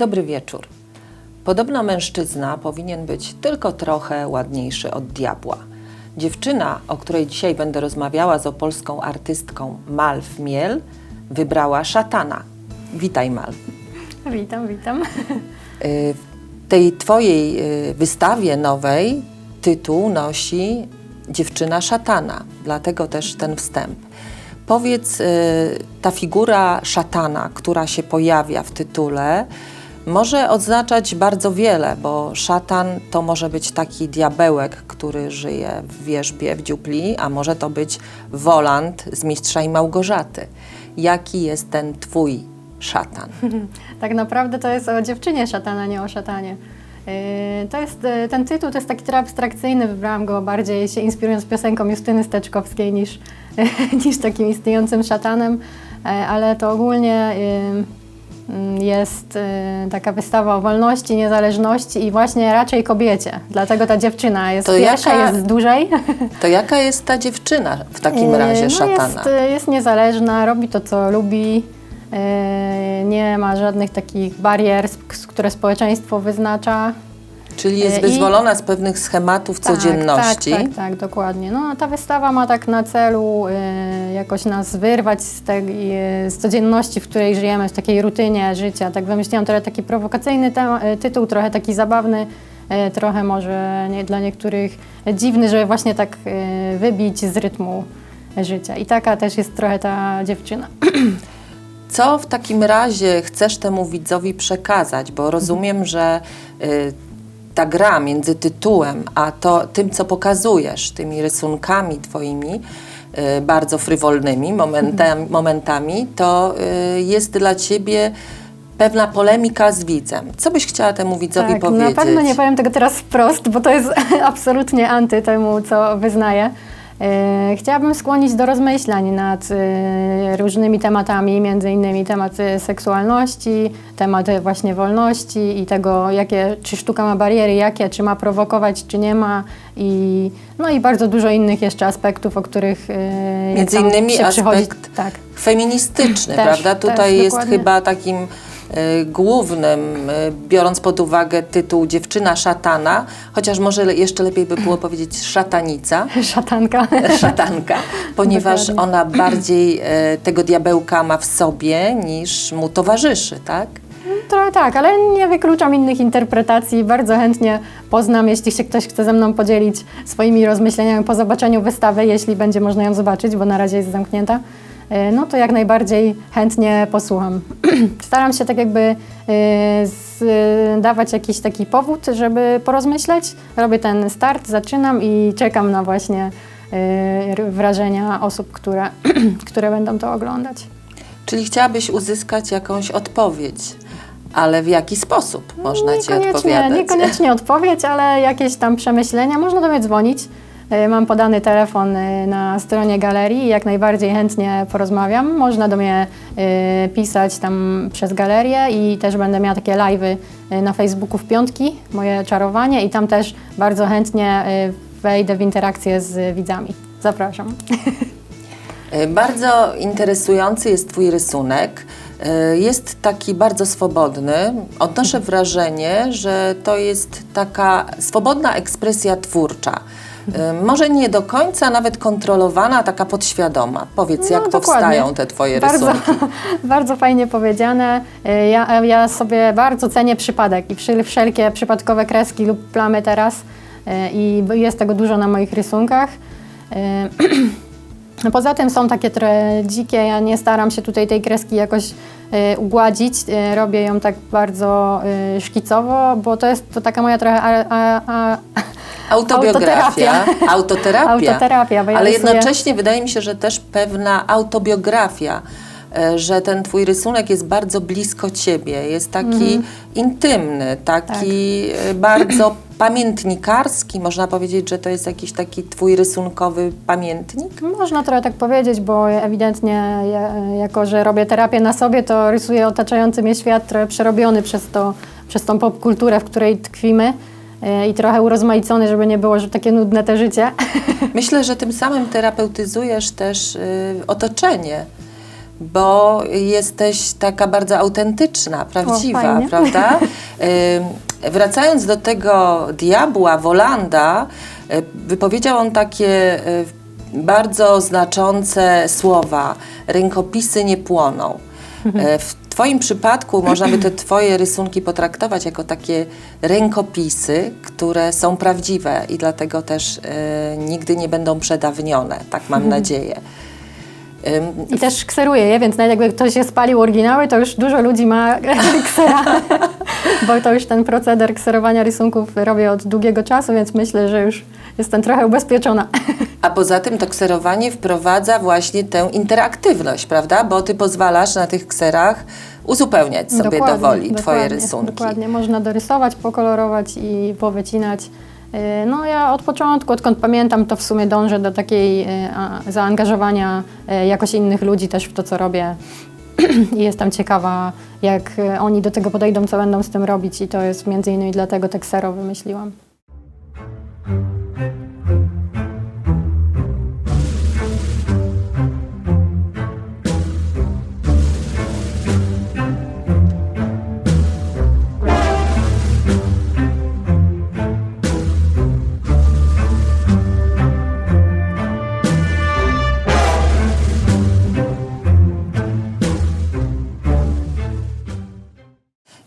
Dobry wieczór. Podobno mężczyzna powinien być tylko trochę ładniejszy od diabła. Dziewczyna, o której dzisiaj będę rozmawiała z opolską artystką Malw Miel, wybrała szatana. Witaj Mal. Witam, witam. Y, W tej twojej y, wystawie nowej tytuł nosi Dziewczyna szatana, dlatego też ten wstęp. Powiedz, y, ta figura szatana, która się pojawia w tytule, może oznaczać bardzo wiele, bo szatan to może być taki diabełek, który żyje w wierzbie w dziupli, a może to być wolant z Mistrza i Małgorzaty. Jaki jest ten twój szatan? Tak naprawdę to jest o dziewczynie szatana, nie o szatanie. Yy, To jest, yy, ten tytuł to jest taki trochę abstrakcyjny, wybrałam go bardziej się inspirując piosenką Justyny Steczkowskiej niż, niż takim istniejącym szatanem, Yy, ale to ogólnie jest yy, taka wystawa o wolności, niezależności i właśnie raczej kobiecie. Dlatego ta dziewczyna jest To pierwsza, jaka- jest dłużej. To jaka jest ta dziewczyna w takim Yy, razie no szatana? Jest, jest niezależna, robi to, co lubi. Nie ma żadnych takich barier, które społeczeństwo wyznacza. Czyli jest i- wyzwolona z pewnych schematów codzienności. Tak, tak, tak, dokładnie. No, ta wystawa ma tak na celu yy, jakoś nas wyrwać z, tej, yy, z codzienności, w której żyjemy, w takiej rutynie życia. Tak wymyśliłam trochę taki prowokacyjny tema, tytuł, trochę taki zabawny, yy, trochę może nie, dla niektórych dziwny, żeby właśnie tak yy, wybić z rytmu życia. I taka też jest trochę ta dziewczyna. Co w takim razie chcesz temu widzowi przekazać? Bo rozumiem, że y, ta gra między tytułem a to, tym, co pokazujesz, tymi rysunkami twoimi, y, bardzo frywolnymi momentami, momentami to y, jest dla ciebie pewna polemika z widzem. Co byś chciała temu widzowi tak, powiedzieć? Na pewno nie powiem tego teraz wprost, bo to jest absolutnie anty temu, co wyznaję. E, Chciałabym skłonić do rozmyślań nad e, różnymi tematami, między innymi tematy seksualności, tematy właśnie wolności i tego, jakie, czy sztuka ma bariery, jakie, czy ma prowokować, czy nie ma i, no i bardzo dużo innych jeszcze aspektów, o których e, Między innymi się przychodzi. aspekt Tak. feministyczny, Też, prawda? też, Tutaj jest dokładnie. chyba takim głównym, y, biorąc pod uwagę tytuł Dziewczyna szatana, chociaż może jeszcze lepiej by było powiedzieć szatanica, Szatanka. szatanka, ponieważ Dokładnie. ona bardziej y, tego diabełka ma w sobie niż mu towarzyszy, tak? Trochę tak, ale nie wykluczam innych interpretacji. Bardzo chętnie poznam, jeśli się ktoś chce ze mną podzielić swoimi rozmyśleniami po zobaczeniu wystawy, jeśli będzie można ją zobaczyć, bo na razie jest zamknięta. E, No to jak najbardziej chętnie posłucham. Staram się tak jakby e, dawać jakiś taki powód, żeby porozmyśleć. Robię ten start, zaczynam i czekam na właśnie e, wrażenia osób, które, które będą to oglądać. Czyli chciałabyś uzyskać jakąś odpowiedź, ale w jaki sposób można Ci odpowiadać? niekoniecznie odpowiedź, ale jakieś tam przemyślenia. Można do mnie dzwonić. Y, Mam podany telefon y, na stronie galerii i jak najbardziej chętnie porozmawiam. Można do mnie y, pisać tam przez galerię i też będę miała takie live'y na Facebooku w piątki, moje czarowanie i tam też bardzo chętnie wejdę w interakcję z widzami. Zapraszam. E, Bardzo interesujący jest Twój rysunek. E, Jest taki bardzo swobodny. Odnoszę wrażenie, że to jest taka swobodna ekspresja twórcza. E, Może nie do końca nawet kontrolowana, taka podświadoma. Powiedz, No, jak dokładnie. powstają te Twoje Bardzo, rysunki. bardzo fajnie powiedziane. Y, Ja, ja sobie bardzo cenię przypadek i wszel- wszelkie przypadkowe kreski lub plamy teraz y, i jest tego dużo na moich rysunkach. No Poza tym są takie dzikie, ja nie staram się tutaj tej kreski jakoś y, ugładzić, y, robię ją tak bardzo y, szkicowo, bo to jest to taka moja trochę a, a, a, Autobiografia. Autoterapia. Autoterapia. Autoterapia, ja Ale rysuję- jednocześnie wydaje mi się, że też pewna autobiografia, że ten twój rysunek jest bardzo blisko ciebie, jest taki Mhm. intymny, taki Tak. e, bardzo pamiętnikarski. Można powiedzieć, że to jest jakiś taki twój rysunkowy pamiętnik? Można trochę tak powiedzieć, bo ewidentnie ja, jako, że robię terapię na sobie, to rysuję otaczający mnie świat trochę przerobiony przez, to, przez tą popkulturę, w której tkwimy e, i trochę urozmaicony, żeby nie było, że takie nudne te życie. Myślę, że tym samym terapeutyzujesz też y, otoczenie. Bo jesteś taka bardzo autentyczna, prawdziwa, fajnie. prawda? Wracając do tego diabła Wolanda, y, wypowiedział on takie y, bardzo znaczące słowa: rękopisy nie płoną. E, W Twoim przypadku można by te Twoje rysunki potraktować jako takie rękopisy, które są prawdziwe i dlatego też e, nigdy nie będą przedawnione, tak mam nadzieję. I też kseruję je, więc nawet jakby ktoś się spalił oryginały, to już dużo ludzi ma ksera, bo to już ten proceder kserowania rysunków robię od długiego czasu, więc myślę, że już jestem trochę ubezpieczona. A poza tym to kserowanie wprowadza właśnie tę interaktywność, prawda? Bo ty pozwalasz na tych kserach uzupełniać sobie Dokładnie, dowoli twoje dokładnie, rysunki. Dokładnie, można dorysować, pokolorować i powycinać. Yy, No ja od początku, odkąd pamiętam, to w sumie dążę do takiej a, zaangażowania yy, jakoś innych ludzi też w to, co robię. I jestem ciekawa, jak oni do tego podejdą, co będą z tym robić i to jest między innymi dlatego Texero wymyśliłam.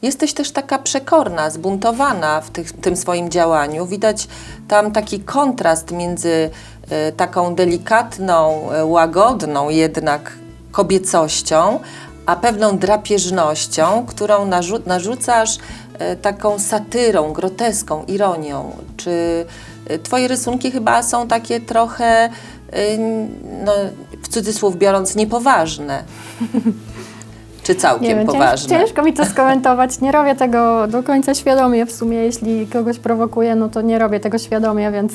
Jesteś też taka przekorna, zbuntowana w tych, tym swoim działaniu. Widać tam taki kontrast między e, taką delikatną, e, łagodną jednak kobiecością, a pewną drapieżnością, którą narzu- narzucasz e, taką satyrą, groteską, ironią. Czy twoje rysunki chyba są takie trochę, no, w cudzysłów biorąc, niepoważne? Czy całkiem Nie wiem, poważne? ciężko mi to skomentować. Nie robię tego do końca świadomie w sumie. Jeśli kogoś prowokuję, no to nie robię tego świadomie, więc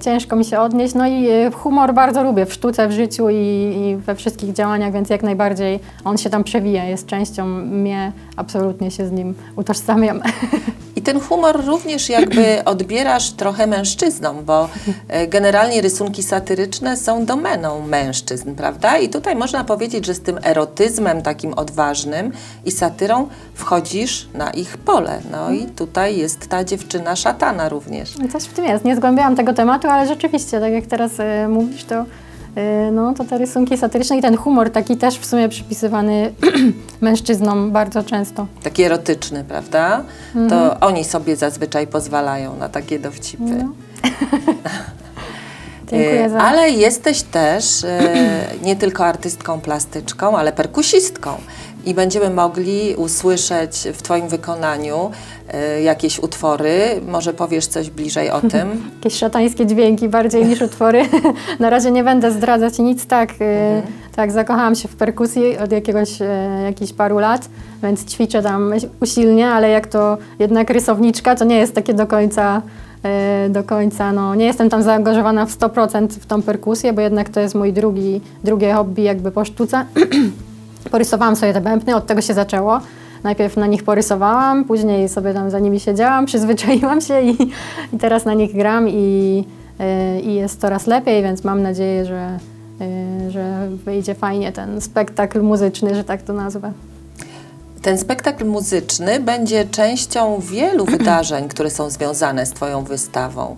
ciężko mi się odnieść. No i y, humor bardzo lubię w sztuce, w życiu i, i we wszystkich działaniach, więc jak najbardziej on się tam przewija, jest częścią mnie. Absolutnie się z nim utożsamiam. I ten humor również jakby odbierasz trochę mężczyznom, bo e, generalnie rysunki satyryczne są domeną mężczyzn, prawda? I tutaj można powiedzieć, że z tym erotyzmem takim odważnym i satyrą wchodzisz na ich pole. No i tutaj jest ta dziewczyna szatana również. Coś w tym jest. Nie zgłębiałam tego tematu, ale rzeczywiście, tak jak teraz y, mówisz, to, y, no, to te rysunki satyryczne i ten humor taki też w sumie przypisywany mężczyznom bardzo często. Taki erotyczny, prawda? To oni sobie zazwyczaj pozwalają na takie dowcipy. No. Dziękuję E, za... Ale jesteś też e, nie tylko artystką plastyczką, ale perkusistką. I będziemy mogli usłyszeć w Twoim wykonaniu e, jakieś utwory. Może powiesz coś bliżej o tym? Jakieś szatańskie dźwięki bardziej niż utwory. Na razie nie będę zdradzać nic, tak, y, tak, zakochałam się w perkusji od jakiegoś, y, jakichś paru lat, więc ćwiczę tam usilnie, ale jak to jednak rysowniczka, to nie jest takie do końca, do końca, no nie jestem tam zaangażowana w 100% w tą perkusję, bo jednak to jest mój drugi, drugie hobby jakby po sztuce. Porysowałam sobie te bębny, od tego się zaczęło. Najpierw na nich porysowałam, później sobie tam za nimi siedziałam, przyzwyczaiłam się i, i teraz na nich gram i, y, i jest coraz lepiej, więc mam nadzieję, że, y, że wyjdzie fajnie ten spektakl muzyczny, że tak to nazwę. Ten spektakl muzyczny będzie częścią wielu wydarzeń, które są związane z Twoją wystawą.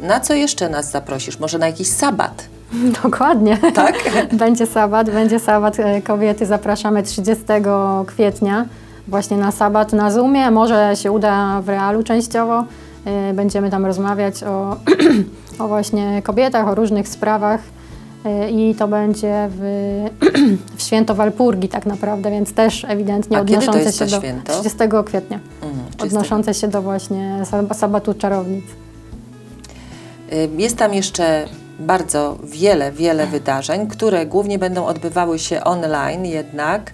Na co jeszcze nas zaprosisz? Może na jakiś sabat? Dokładnie. Tak? będzie sabat, będzie sabat e, kobiety. Zapraszamy 30 kwietnia właśnie na sabat na Zoomie. Może się uda w realu częściowo. E, Będziemy tam rozmawiać o, o właśnie kobietach, o różnych sprawach. E, I to będzie w, w święto Walpurgi tak naprawdę, więc też ewidentnie A odnoszące się do święto? 30 kwietnia. Mhm, czyste. Odnoszące się do właśnie sab- sabatu czarownic. Y, Jest tam jeszcze bardzo wiele, wiele wydarzeń, które głównie będą odbywały się online jednak.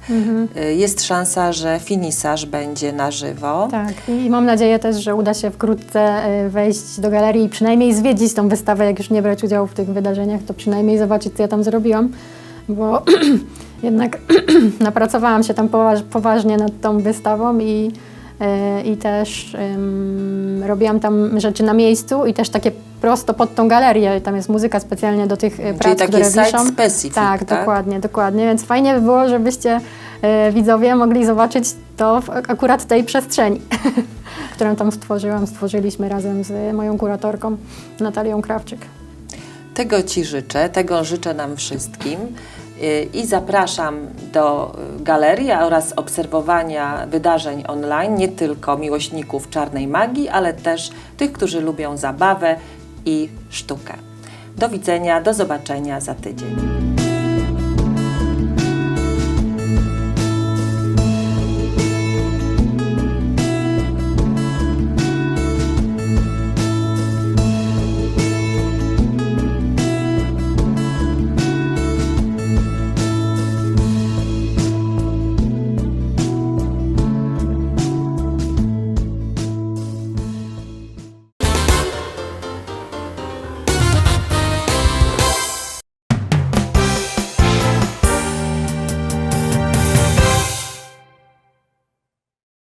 Y, Jest szansa, że finisaż będzie na żywo. Tak, i mam nadzieję też, że uda się wkrótce y, wejść do galerii i przynajmniej zwiedzić tą wystawę, jak już nie brać udziału w tych wydarzeniach, to przynajmniej zobaczyć, co ja tam zrobiłam, bo jednak napracowałam się tam poważ, poważnie nad tą wystawą i, i też robiłam tam rzeczy na miejscu i też takie prosto pod tą galerię. Tam jest muzyka specjalnie do tych y, prac, takie które site wiszą. specific, tak, tak? dokładnie, dokładnie. Więc fajnie by było, żebyście y, widzowie mogli zobaczyć to w akurat tej przestrzeni, którą tam stworzyłam, stworzyliśmy razem z moją kuratorką Natalią Krawczyk. Tego Ci życzę, tego życzę nam wszystkim i zapraszam do y, galerii oraz obserwowania wydarzeń online, nie tylko miłośników czarnej magii, ale też tych, którzy lubią zabawę i sztukę. Do widzenia, do zobaczenia za tydzień.